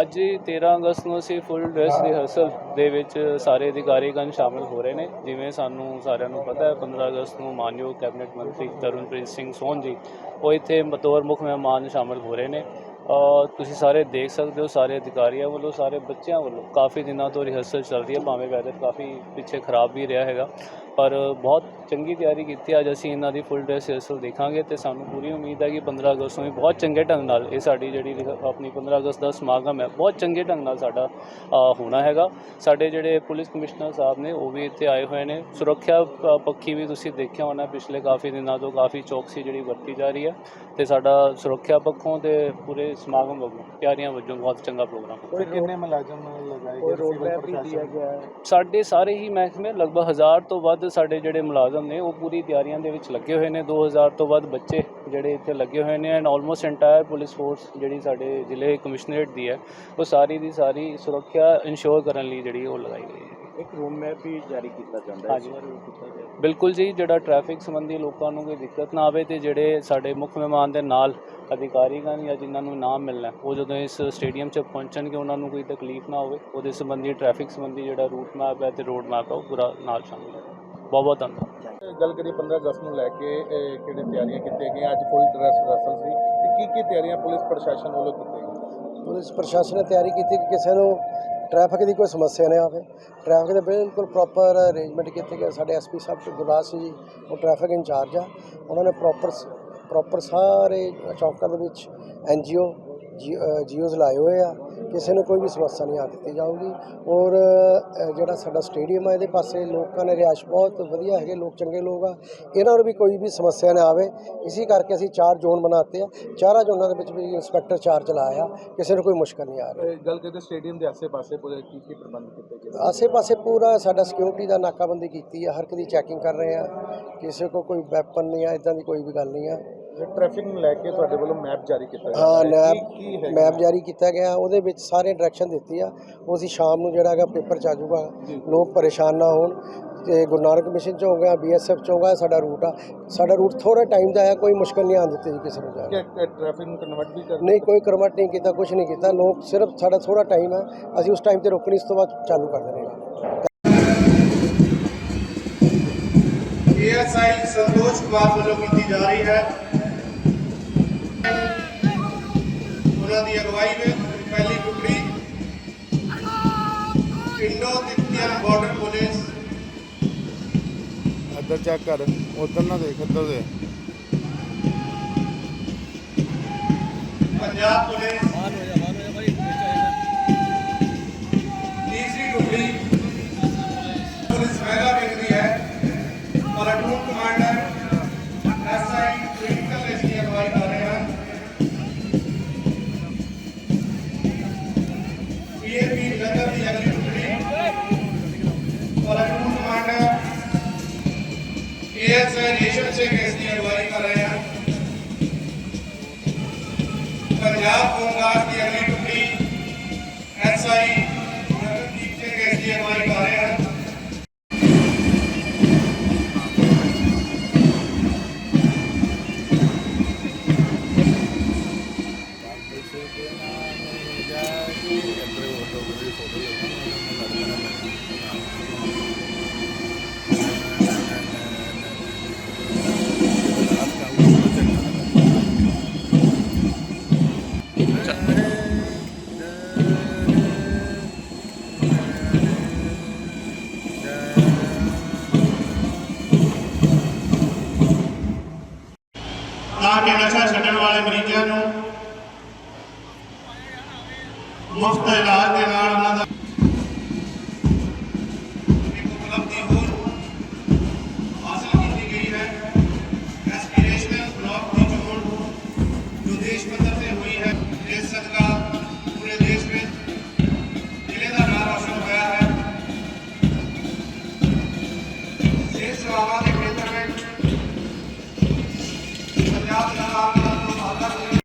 ਅੱਜ ਹੀ 13 ਅਗਸਤ ਨੂੰ ਅਸੀਂ ਫੁੱਲ ਡਰੈਸ ਰਿਹਰਸਲ ਦੇ ਵਿੱਚ ਸਾਰੇ ਅਧਿਕਾਰੀਗਣ ਸ਼ਾਮਲ ਹੋ ਰਹੇ ਨੇ। ਜਿਵੇਂ ਸਾਨੂੰ ਸਾਰਿਆਂ ਨੂੰ ਪਤਾ ਹੈ 15 ਅਗਸਤ ਨੂੰ ਮਾਨਯੋਗ ਕੈਬਨਿਟ ਮੰਤਰੀ ਤਰੁਣਪ੍ਰੀਤ ਸਿੰਘ ਸੋਹਨ ਜੀ, ਉਹ ਇੱਥੇ ਬਤੌਰ ਮੁੱਖ ਮਹਿਮਾਨ ਸ਼ਾਮਲ ਹੋ ਰਹੇ ਨੇ। ਤੁਸੀਂ ਸਾਰੇ ਦੇਖ ਸਕਦੇ ਹੋ, ਸਾਰੇ ਅਧਿਕਾਰੀਆਂ ਵੱਲੋਂ, ਸਾਰੇ ਬੱਚਿਆਂ ਵੱਲੋਂ ਕਾਫੀ ਦਿਨਾਂ ਤੋਂ ਰਿਹਰਸਲ ਚੱਲ ਰਹੀ ਹੈ, ਭਾਵੇਂ ਵੈਦਰ ਕਾਫੀ ਪਿੱਛੇ ਖਰਾਬ ਵੀ ਰਿਹਾ ਹੈਗਾ। ਪਰ ਬਹੁਤ ਚੰਗੀ ਤਿਆਰੀ ਕੀਤੀ ਅੱਜ ਅਸੀਂ ਇਹਨਾਂ ਦੀ ਫੁੱਲ ਡਰੈਸ ਰਿਹਰਸਲ ਦੇਖਾਂਗੇ ਤੇ ਸਾਨੂੰ ਪੂਰੀ ਉਮੀਦ ਹੈ ਕਿ 15 ਅਗਸਤ ਨੂੰ ਵੀ ਬਹੁਤ ਚੰਗੇ ਢੰਗ ਨਾਲ ਇਹ ਸਾਡੀ ਜਿਹੜੀ ਰਿਹ- ਆਪਣੀ 15 ਅਗਸਤ ਦਾ ਸਮਾਗਮ ਹੈ ਬਹੁਤ ਚੰਗੇ ਢੰਗ ਨਾਲ ਸਾਡਾ ਅ, ਹੋਣਾ ਹੈਗਾ। ਸਾਡੇ ਜਿਹੜੇ ਪੁਲਿਸ ਕਮਿਸ਼ਨਰ ਸਾਹਿਬ ਨੇ ਉਹ ਵੀ ਇੱਥੇ ਆਏ ਹੋਏ ਨੇ। ਸੁਰੱਖਿਆ ਪੱਖੀ ਵੀ ਤੁਸੀਂ ਦੇਖਿਆ ਹੋਣਾ ਪਿਛਲੇ ਕਾਫੀ ਦਿਨਾਂ ਤੋਂ ਕਾਫੀ ਚੌਕਸੀ ਜਿਹੜੀ ਵਰਤੀ ਜਾ ਰਹੀ ਹੈ ਤੇ ਸਾਡਾ ਸੁਰੱਖਿਆ ਪੱਖੋਂ ਤੇ ਪੂਰੇ ਸਮਾਗਮ ਵੱਲੋਂ ਤਿਆਰੀਆਂ ਵਜੋਂ ਬਹੁਤ ਚੰਗਾ ਪ੍ਰੋਗਰਾਮ ਕੋਈ ਕਿੰਨੇ ਮੁਲਾਜ਼ਮ ਲਗਾਏ ਗਏ ਰੋਡ ਮੈਪ ਵੀ ਦਿਆ ਗਿਆ। ਹੈ ਸਾਡੇ ਸਾਰੇ ਹੀ ਮਹਿਕਮੇ ਲਗਭਗ 1000 ਤੋਂ ਵੱਧ ਸਾਡੇ ਜਿਹੜੇ ਮੁਲਾਜ਼ਮ ਨੇ ਉਹ ਪੂਰੀ ਤਿਆਰੀਆਂ ਦੇ ਵਿੱਚ ਲੱਗੇ ਹੋਏ ਨੇ। 2000 ਤੋਂ ਵੱਧ ਬੱਚੇ ਜਿਹੜੇ ਇੱਥੇ ਲੱਗੇ ਹੋਏ ਨੇ and almost entire police force ਜਿਹੜੀ ਸਾਡੇ ਜ਼ਿਲ੍ਹੇ ਕਮਿਸ਼ਨਰੇਟ ਦੀ ਹੈ ਉਹ ਸਾਰੀ ਦੀ ਸਾਰੀ ਸੁਰੱਖਿਆ ਇਨਸ਼ੋਰ ਕਰਨ ਲਈ ਜਿਹੜੀ ਉਹ ਲਗਾਈ ਗਈ ਹੈ। ਇੱਕ ਰੋਡ ਮੈਪ ਵੀ ਜਾਰੀ ਕੀਤਾ ਜਾਂਦਾ ਹੈ ਹਾਂਜੀ। ਬਿਲਕੁਲ ਜੀ ਜਿਹੜਾ ਟ੍ਰੈਫਿਕ ਸੰਬੰਧੀ ਲੋਕਾਂ ਨੂੰ ਕੋਈ ਦਿੱਕਤ ਨਾ ਆਵੇ ਤੇ ਜਿਹੜੇ ਸਾਡੇ ਮੁੱਖ ਮਹਿਮਾਨ ਦੇ ਨਾਲ ਅਧਿਕਾਰੀਗਣ ਜਾਂ ਜਿਨ੍ਹਾਂ ਨੂੰ ਨਾਮ ਮਿਲਣਾ ਉਹ ਜਦੋਂ ਇਸ ਸਟੇਡੀਅਮ 'ਚ ਪਹੁੰਚਣਗੇ ਉਹਨਾਂ ਨੂੰ ਕੋਈ ਤਕਲੀਫ ਨਾ ਹੋਵੇ ਉਹਦੇ ਸੰਬੰਧੀ ਟ੍ਰੈਫਿਕ ਸੰਬੰਧੀ ਜਿਹੜਾ ਰੂਟ ਮੈਪ ਹੈ ਤੇ ਰੋਡ ਮੈਪ ਹੈ ਉਹ ਪੂਰਾ ਨਾਲ ਸ਼ਾਮਿਲ ਹੈ ਬਹੁਤ ਬਹੁਤ ਧੰਨਵਾਦ। ਗੱਲ ਕਰੀ 15 ਅਗਸਤ ਨੂੰ ਲੈ ਕੇ ਕਿਹੜੇ ਤਿਆਰੀਆਂ ਕੀਤੀਆਂ ਗਈਆਂ? ਅੱਜ ਫੁੱਲ ਡਰੈਸ ਰਿਹਰਸਲ ਸੀ। ਤੇ ਕੀ ਕੀ ਤਿਆਰੀਆਂ ਪੁਲਿਸ ਪ੍ਰਸ਼ਾਸਨ ਵੱਲੋਂ ਕੀਤੀਆਂ ਗਈਆਂ? ਪੁਲਿਸ ਪ੍ਰਸ਼ਾਸਨ ਨੇ ਤਿਆਰੀ ਕੀਤੀ ਕਿ ਕਿਸੇ ਨੂੰ ਟ੍ਰੈਫਿਕ ਦੀ ਕੋਈ ਸਮੱਸਿਆ ਨਾ ਆਵੇ। ਟ੍ਰੈਫਿਕ ਦੇ ਬਿਲਕੁਲ ਪ੍ਰੋਪਰ ਅਰੇਂਜਮੈਂਟ ਕੀਤੇ ਗਏ। ਸਾਡੇ ਐਸਪੀ ਸਾਹਿਬ ਗੁਰਦਾਸ ਸਿੰਘ ਜੀ ਉਹ ਟ੍ਰੈਫਿਕ ਇੰਚਾਰਜ ਆ। ਉਹਨਾਂ ਨੇ ਪ੍ਰੋਪਰ ਪ੍ਰੋਪਰ ਸਾਰੇ ਚੌਕਾਂ ਦੇ ਵਿੱਚ ਐਨਜੀਓ ਜੀਓਜ਼ ਲਾਏ ਹੋਏ ਆ। ਕਿਸੇ ਨੂੰ ਕੋਈ ਵੀ ਸਮੱਸਿਆ ਨਹੀਂ ਆ ਦਿੱਤੀ ਜਾਊਗੀ। ਔਰ ਜਿਹੜਾ ਸਾਡਾ ਸਟੇਡੀਅਮ ਆ ਇਹਦੇ ਪਾਸੇ ਲੋਕਾਂ ਨੇ ਰਿਹਾਇਸ਼ ਬਹੁਤ ਵਧੀਆ ਹੈਗੇ ਲੋਕ ਚੰਗੇ ਲੋਕ ਆ। ਇਹਨਾਂ ਨੂੰ ਵੀ ਕੋਈ ਵੀ ਸਮੱਸਿਆ ਨਾ ਆਵੇ। ਇਸੇ ਕਰਕੇ ਅਸੀਂ ਚਾਰ ਜ਼ੋਨ ਬਣਾਤੇ ਆ। ਚਾਰਾਂ ਜ਼ੋਨਾਂ ਦੇ ਵਿੱਚ ਵੀ ਇੰਸਪੈਕਟਰ ਚਾਰਜ ਲਾਇਆ ਕਿਸੇ ਨੂੰ ਕੋਈ ਮੁਸ਼ਕਲ ਨਹੀਂ ਆ ਰਹੀ। ਗੱਲ ਕਰਦੇ ਸਟੇਡੀਅਮ ਦੇ ਆਸੇ-ਪਾਸੇ ਪੂਰੇ ਕੀ ਕੀ ਪ੍ਰਬੰਧ ਕੀਤੇ ਗਏ? ਆਸੇ-ਪਾਸੇ ਪੂਰਾ ਸਾਡਾ ਸਿਕਿਉਰਿਟੀ ਦਾ ਨਾਕਾਬੰਦੀ ਕੀਤੀ ਆ। ਹਰ ਇੱਕ ਦੀ ਚੈਕਿੰਗ ਕਰ ਰਹੇ ਆ। ਕਿਸੇ ਕੋ ਕੋਈ ਵੈਪਨ ਨਹੀਂ ਆ ਇਦਾਂ ਦੀ ਕੋਈ ਵੀ ਗੱਲ ਨਹੀਂ ਆ। ਟ੍ਰੈਫਿਕ ਨੂੰ ਲੈ ਕੇ ਤੁਹਾਡੇ ਵੱਲੋਂ ਮੈਪ ਜਾਰੀ ਕੀਤਾ ਗਿਆ। ਹਾਂ। ਮੈਪ ਮੈਪ ਜਾਰੀ ਕੀਤਾ ਗਿਆ। ਉਹਦੇ ਵਿੱਚ ਸਾਰੇ ਡਾਇਰੈਕਸ਼ਨ ਦਿੱਤੀ ਆ। ਉਹ ਅਸੀਂ ਸ਼ਾਮ ਨੂੰ ਜਿਹੜਾ ਹੈਗਾ ਪੇਪਰ ਚ ਆ ਜਾਊਗਾ। ਲੋਕ ਪਰੇਸ਼ਾਨ ਨਾ ਹੋਣ। ਤੇ ਗੁਰੂ ਨਾਨਕ ਮਿਸ਼ਨ ਚ ਹੋ ਗਿਆ ਬੀਐਸਐਫ ਚ ਹੋ ਗਿਆ ਸਾਡਾ ਰੂਟ ਆ। ਸਾਡਾ ਰੂਟ ਥੋੜਾ ਟਾਈਮ ਦਾ ਹੈ ਕੋਈ ਮੁਸ਼ਕਲ ਨਹੀਂ ਆਉਣ ਦਿੱਤੀ ਜੀ ਕਿਸੇ ਨੂੰ ਜਾ ਕੇ। ਕਿ ਟ੍ਰੈਫਿਕ ਨੂੰ ਕਨਵਰਟ ਵੀ ਕਰ ਨਹੀਂ ਕੋਈ ਕਰਮਟ ਨਹੀਂ ਕੀਤਾ ਕੁਝ ਨਹੀਂ ਕੀਤਾ। ਲੋਕ ਸਿਰਫ ਸਾਡਾ ਥੋੜਾ ਟਾਈਮ ਹੈ ਅਸੀਂ ਉਸ ਟਾਈਮ ਤੇ ਰੋਕਣੀ ਇਸ ਤੋਂ ਬਾਅਦ ਚਾਲੂ ਕਰ ਦੇਣੀ ਏਐਸਆਈ ਸੰਤੋਸ਼ ਕੁਮਾਰ ਵੱਲੋਂ ਕੀਤੀ ਜਾ ਰਹੀ ਹੈ। ਉਹਨਾਂ ਦੀ ਅਗਵਾਈ ਵਿੱਚ ਪਹਿਲੀ ਟੁਕੜੀ ਇੰਡੋ ਤਿੱਤੀਆਂ ਬਾਰਡਰ ਪੁਲਿਸ ਇੱਧਰ ਚੈੱਕ ਕਰ ਉਧਰ ਨਾ ਦੇਖ ਇੱਧਰ ਦੇ ਪੰਜਾਬ ਪੁਲਿਸ ਏਐਸਆਈ ਰੇਸ਼ਮ ਸਿੰਘ ਇਸ ਦੀ ਅਗਵਾਈ ਕਰ ਰਹੇ ਹਨ ਪੰਜਾਬ ਹੋਮਗਾਰਡ ਦੀ ਅਗਲੀ ਟੁਕੜੀ ਐਸਆਈ ਤਾਂ ਕਿ ਨਸ਼ਾ ਛੱਡਣ ਵਾਲੇ ਮਰੀਜ਼ਾਂ ਨੂੰ ਮੁਫਤ ਇਲਾਜ ਦੇ ਨਾਲ